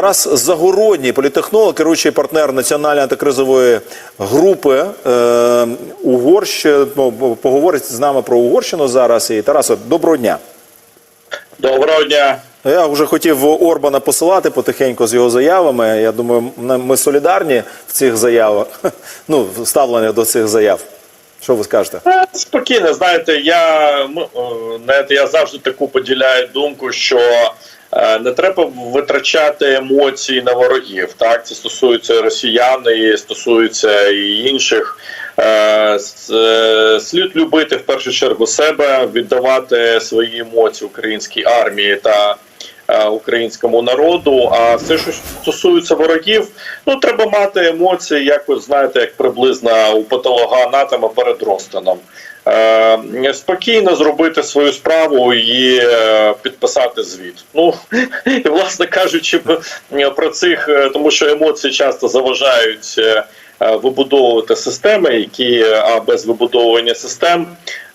Тарас Загородній, політехнолог, керуючий партнер національної антикризової групи е, Угорщини, ну, поговорить з нами про Угорщину зараз. І Тарасе, доброго дня. Доброго дня. Я вже хотів Орбана посилати потихеньку з його заявами. Я думаю, ми солідарні в цих заявах, ну, ставлення до цих заяв. Що ви скажете? Е, Спокійно, знаєте, я е, знаєте, я завжди таку поділяю думку, що не треба витрачати емоції на ворогів. Так, це стосується росіян і стосується і інших. Е, е, Слід любити в першу чергу себе, віддавати свої емоції українській армії та е, українському народу. А все, що стосується ворогів, ну треба мати емоції, якось знаєте, як приблизно у патологоанатома перед розтином. Е, спокійно зробити свою справу і е, підписати звіт. Ну і власне кажучи, е, про цих, е, тому що емоції часто заважають. Е, Вибудовувати системи, які е, а без вибудовування систем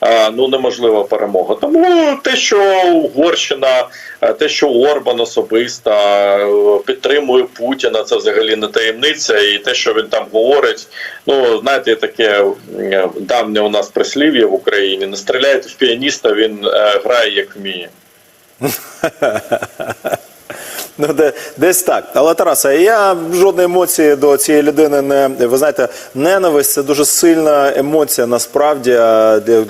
е, ну неможлива перемога. Тому те, що Угорщина, те, що Орбан особисто е, підтримує Путіна, це взагалі не таємниця, і те, що він там говорить, ну знаєте, таке давнє у нас прислів'я в Україні: не стріляйте в піаніста, він грає як вміє. Ну, де, десь так. Але Тарасе, я жодної емоції до цієї людини не ви знаєте, ненависть це дуже сильна емоція. Насправді де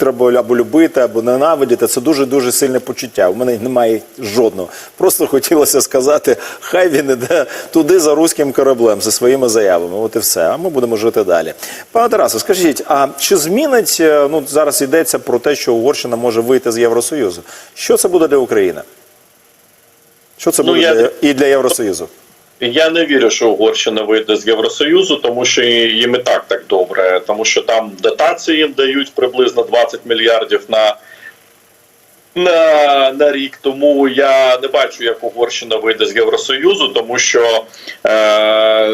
треба або любити, або ненавидіти. Це дуже дуже сильне почуття. У мене немає жодного. Просто хотілося сказати, хай він іде туди за руським кораблем зі своїми заявами. От і все. А ми будемо жити далі. Пане Тарасе, скажіть, а чи змінить е, ну зараз йдеться про те, що Угорщина може вийти з Євросоюзу? Що це буде для України? Що це Ну, буде я- для, і для Євросоюзу? Я не вірю, що Угорщина вийде з Євросоюзу, тому що їм і так так добре, тому що там дотації їм дають приблизно 20 мільярдів на. На, на рік тому я не бачу, як Угорщина вийде з Євросоюзу, тому що е,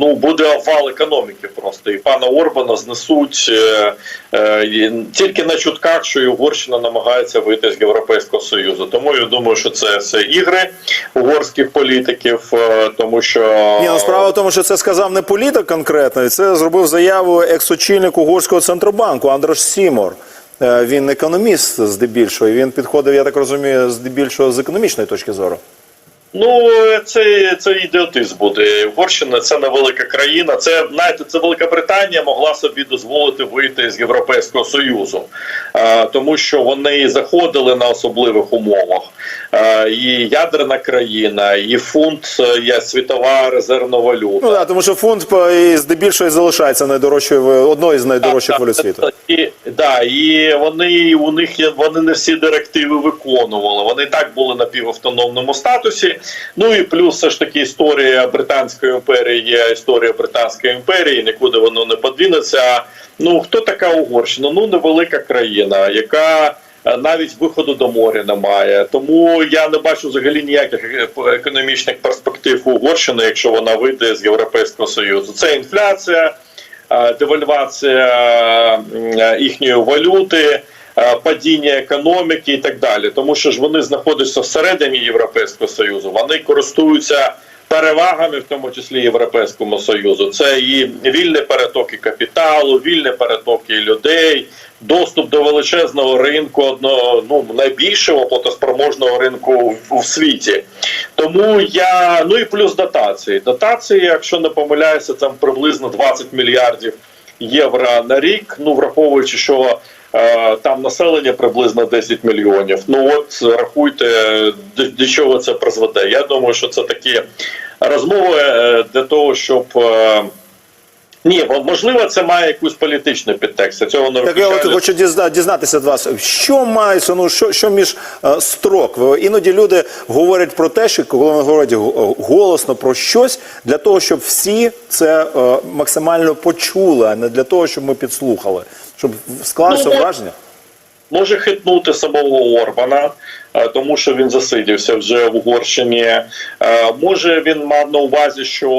ну буде обвал економіки просто і пана Орбана знесуть е, е, тільки на чутках, що і Угорщина намагається вийти з Європейського союзу. Тому я думаю, що це все ігри угорських політиків, е, тому що Ні, ну справа в тому, що це сказав не політик конкретно, це зробив заяву екс-очільник угорського центробанку Андраш Сімор. Е, Він економіст здебільшого, і він підходив, я так розумію, здебільшого з економічної точки зору. Ну, це, це ідіотизм буде. Угорщина це невелика країна. Це знаєте, це Велика Британія могла собі дозволити вийти з Європейського союзу, а, тому що вони заходили на особливих умовах. А, і ядерна країна, і фунт е, є світова резервна валюта. Ну так, тому що фунт здебільшого залишається найдорожчою одною з найдорожчих Так, валют так, світу. І, да, і вони у них є вони не всі директиви виконували. Вони так були на півавтономному статусі. Ну і плюс все ж таки історія Британської імперії є історія Британської імперії, нікуди воно не подвинеться. Ну хто така Угорщина? Ну невелика країна, яка. е, Навіть виходу до моря немає, тому я не бачу взагалі ніяких е, економічних перспектив Угорщини, якщо вона вийде з Європейського союзу. Це інфляція, е, девальвація їхньої валюти, падіння економіки і так далі. Тому що ж вони знаходяться всередині Європейського союзу, вони користуються перевагами, в тому числі Європейському Союзу. Це і вільні перетоки капіталу, вільні перетоки людей. Доступ до величезного ринку, одного ну найбільшого платоспроможного ринку в, світі. Тому я ну і плюс дотації. Дотації, якщо не помиляюся, там приблизно 20 мільярдів євро на рік. Ну враховуючи, що е, там населення приблизно 10 мільйонів. Ну от рахуйте, до, чого це призведе. Я думаю, що це такі розмови е, для того, щоб. Е, ні, можливо, це має якусь політичну підтекст. Цього не Так я от хочу дізна- дізнатися від вас, що мається, ну що, що між е, строк? Іноді люди говорять про те, що коли вони говорять голосно про щось, для того, щоб всі це е, максимально почули, а не для того, щоб ми підслухали, щоб склалося Ну, враження. може хитнути самого Орбана, е, тому що він засидівся вже в Угорщині. Е, Може він мав на увазі, що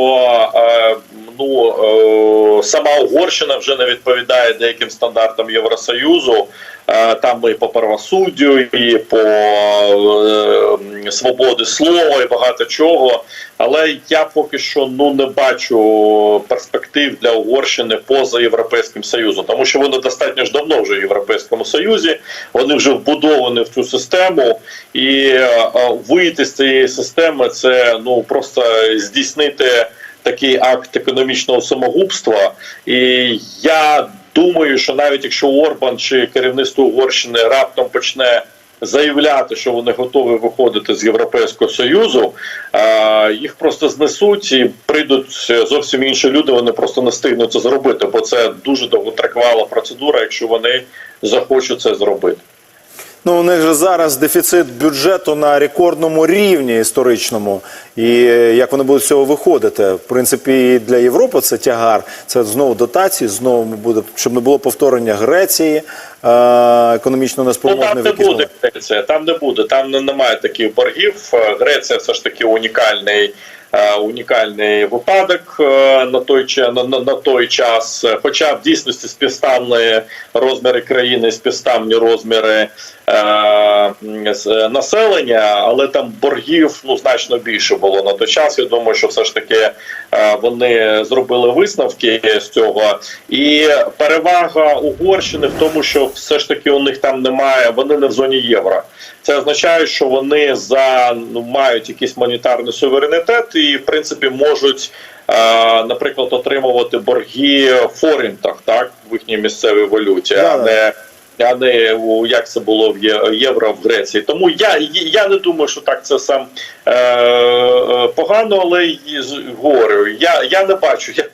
е, ну сама Угорщина вже не відповідає деяким стандартам Євросоюзу. Е, Там і по правосуддю, і по е, свободі слова, і багато чого. Але я поки що ну не бачу перспектив для Угорщини поза Європейським Союзом, тому що вони достатньо ж давно вже в Європейському Союзі. Вони вже вбудовані в цю систему, і е, е, вийти з цієї системи це ну просто здійснити такий акт економічного самогубства. І я думаю, що навіть якщо Орбан чи керівництво Угорщини раптом почне заявляти, що вони готові виходити з Європейського Союзу, е, їх просто знесуть і прийдуть зовсім інші люди. Вони просто не встигнуть це зробити, бо це дуже довготривала процедура, якщо вони захочуть це зробити. Ну, у них же зараз дефіцит бюджету на рекордному рівні історичному. І е, як вони будуть з цього виходити? В принципі, і для Європи це тягар. Це знову дотації, знову буде, щоб не було повторення Греції, е, економічно Ну, там не буде. Греція, там не буде, там не, немає таких боргів. Е, Греція все ж таки унікальний. Е, Унікальний випадок е, на той ча- на, на, той час, Е, хоча в дійсності співставні розміри країни, співставні розміри е, населення, але там боргів ну значно більше було на той час. Я думаю, що все ж таки е, вони зробили висновки з цього, і перевага Угорщини в тому, що все ж таки у них там немає, вони не в зоні євро. Це означає, що вони за ну мають якийсь монетарний суверенітет і в принципі можуть. е, Наприклад, отримувати борги в форінтах, так в їхній місцевій валюті, а не а не як це було в євро в Греції. Тому я, я не думаю, що так це сам е, е, погано, але говорю, я, я не бачу, як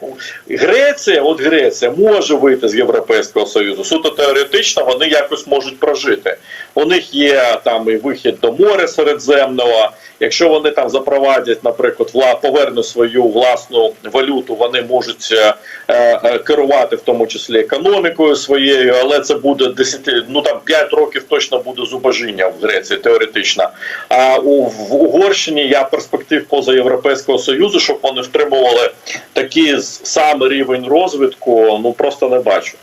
Греція, от Греція може вийти з Європейського Союзу. Суто теоретично вони якось можуть прожити. У них є там і вихід до моря Середземного. Якщо вони там запровадять, наприклад, вла повернуть свою власну валюту, вони можуть е, е, керувати в тому числі економікою своєю, але це буде 10, ну там 5 років точно буде зубожіння в Греції, теоретично. А у в Угорщині я перспектив поза Європейського союзу, щоб вони втримували такий самий рівень розвитку, ну просто не бачу.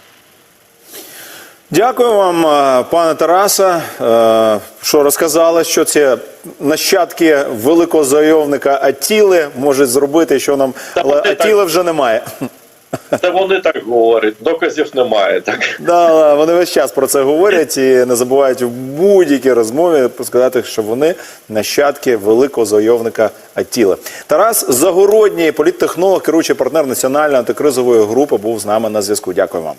Дякую вам, е, пане Тарасе, е, що розказали, що ці нащадки великого завойовника Атіли можуть зробити, що нам але Атіли вже немає. Це вони так говорять, доказів немає. Так. Да, вони весь час про це говорять і не забувають в будь-якій розмові сказати, що вони нащадки великого завойовника Атіли. Тарас Загородній, політтехнолог, керуючий партнер національної антикризової групи, був з нами на зв'язку. Дякую вам.